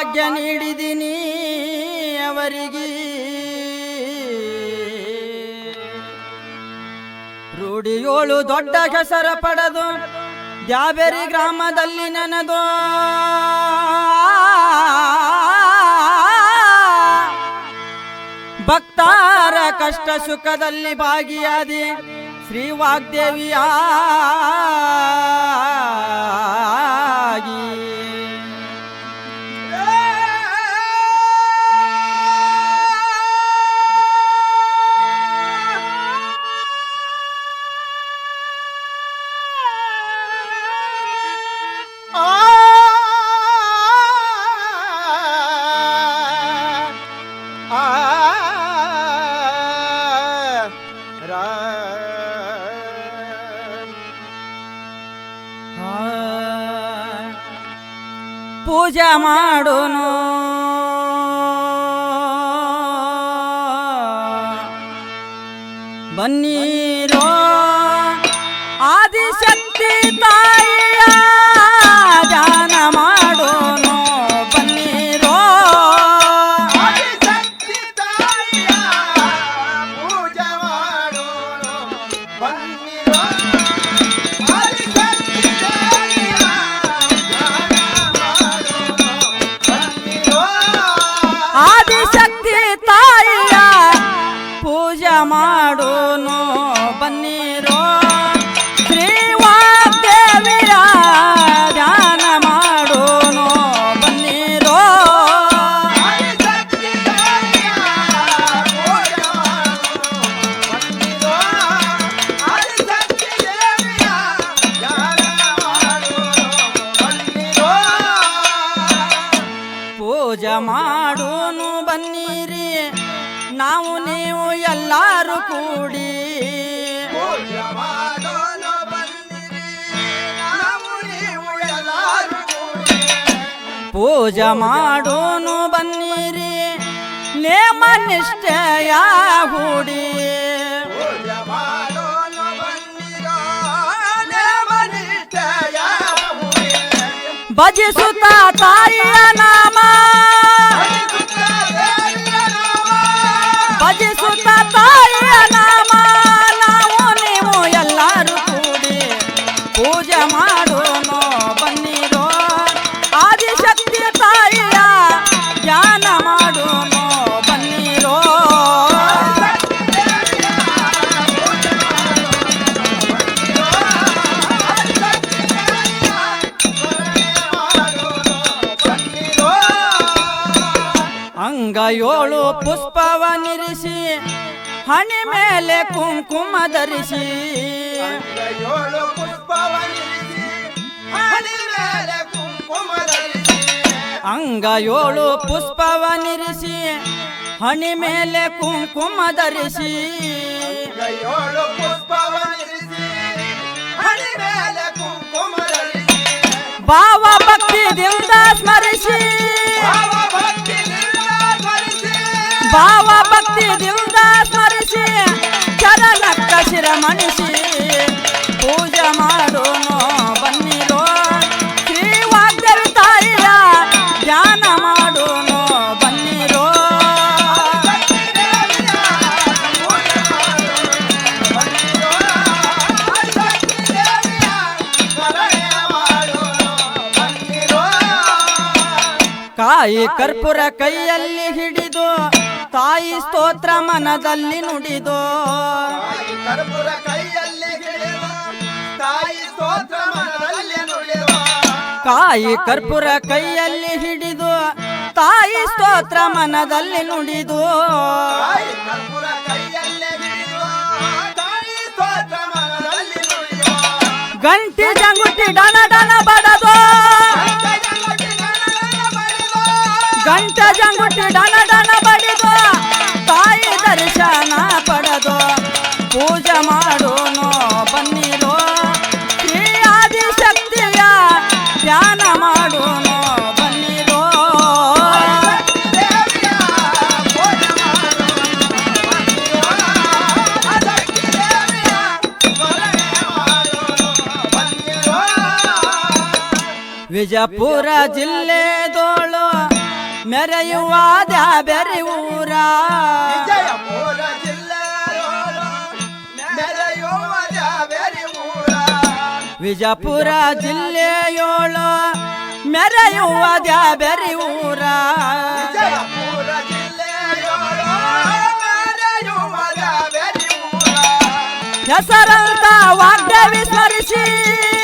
ಭಾಗ್ಯ ನೀಡಿದಿನಿ ಅವರಿಗೆ. ರೂಢಿಯೋಳು ದೊಡ್ಡ ಹೆಸರ ಪಡೆದು, ದ್ಯಾಬೇರಿ ಗ್ರಾಮದಲ್ಲಿ ನನದು. ಭಕ್ತಾರ ಕಷ್ಟ ಸುಖದಲ್ಲಿ ಭಾಗಿಯಾದಿ ಶ್ರೀ ವಾಗ್ದೇವಿಯಾಗಿ. ಪೂಜೆ ಮಾಡೋನು. ಬನ್ನೀರೋ ಮಾಡೋನು ಬನ್ನಿರಿ. ನಾವು ನೀವು ಎಲ್ಲರೂ ಕೂಡಿ. ಪೂಜ ಮಾಡೋನು ಬನ್ನಿರಿ. ನೇಮ ನಿಷ್ಠೆಯ ಹೂಡಿ. ಭಜಿಸುತ್ತ ತಾಯಿಯ ನಾಮ. ಭಜಿಸುತ್ತ ತಾಯಿಯ ನಾಮ ಅಂಗ ಏಳು ಪುಷ್ಪವ ನಿರಿಸಿ ಹಣೆ ಮೇಲೆ ಕುಂಕುಮ ಧರಿಸಿ. ಏಳು ಧರಿಸಿ. ಅಂಗ ಏಳು ಪುಷ್ಪವ ನಿರಿಸಿ ಹಣಿ ಮೇಲೆ ಕುಂಕುಮ ಧರಿಸಿ. ಏಳು ಭಕ್ತಿ ಭಕ್ತಿದಿಂದ ಸ್ಮರಿಸಿ. ಕಾಯಿ ಕರ್ಪೂರ ಕೈಯಲ್ಲಿ ಹಿಡಿದು ತಾಯಿ ಸ್ತೋತ್ರ ಮನದಲ್ಲಿ ನುಡಿದು. ಕರ್ಪೂರ ಕೈಯಲ್ಲಿ ಹಿಡಿದು ತಾಯಿ ಸ್ತೋತ್ರ ಮನದಲ್ಲಿ ನುಡಿದು. ಕಾಯಿ ಕರ್ಪೂರ ಕೈಯಲ್ಲಿ ಹಿಡಿದು ತಾಯಿ ಸ್ತೋತ್ರ ಮನದಲ್ಲಿ ನುಡಿದು. ತಾಯಿ ಕರ್ಪೂರ ಕೈಯಲ್ಲಿ ಹಿಡಿಯುವ ತಾಯಿ ಸ್ತೋತ್ರ ಮನದಲ್ಲಿ ನುಡಿಯುವ ಗಂಟಿ ಜಂಗುಟಿ ಡನ ಡನ ಬಡದು. ಗಂಟ ಜಂಗುಟಿ ಡನ ಡನ ಬಡಿದು, ತಾಯಿ ದರ್ಶನ ಪಡೆದು ಪೂಜೆ ಮಾಡೋನು ಬನ್ನಿರೋ. ಶ್ರೀ ಆದಿಶಕ್ತಿಯ ಧ್ಯಾನ ಮಾಡೋನು ಬನ್ನಿರೋ. ವಿಜಯಪುರ ಜಿಲ್ಲೆದೋಳು ಮೆರೆಯುವ ಬೆರಿ ಊರ ವಿಜಯಪುರ ಜಿಲ್ಲೆಯೋಳು ಮೆರೆಯುವ ಜಾಬೇರಿ ಊರ ವಿಜಯಪುರ ಜಿಲ್ಲೆಯೋಳು ಮೆರೆಯುವ ಬೆರಿ ಊರ ವಿಜಯಪುರ ಜಿಲ್ಲೆಯೋಳು ಮೆರೆಯುವ ಜಾಬೇರಿ ಊರ ಹೆಸರಂತ ವಾಗ್ದೇವಿ ವಿಸ್ಮರಿಸಿ.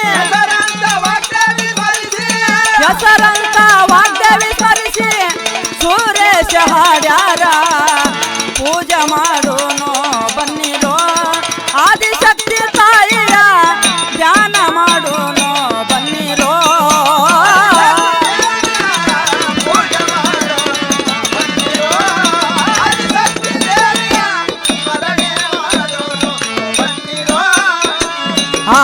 ಹೆಸರಂತ ವಾಗ್ದೇವಿ ವಿಸ್ಮರಿಸಿ. ಹೆಸರಂತ ವಾಗ್ದೇವಿ ಸ್ಮರಿಸಿ ಸುರೇಶ ಹಾಡ್ಯಾರ ಪೂಜೆ ಮಾಡೋನು ಬನ್ನಿರೋ ಆದಿಶಕ್ತಿ ತಾಯಿಯ ಧ್ಯಾನ ಮಾಡೋನು ಬನ್ನಿರೋ ಆ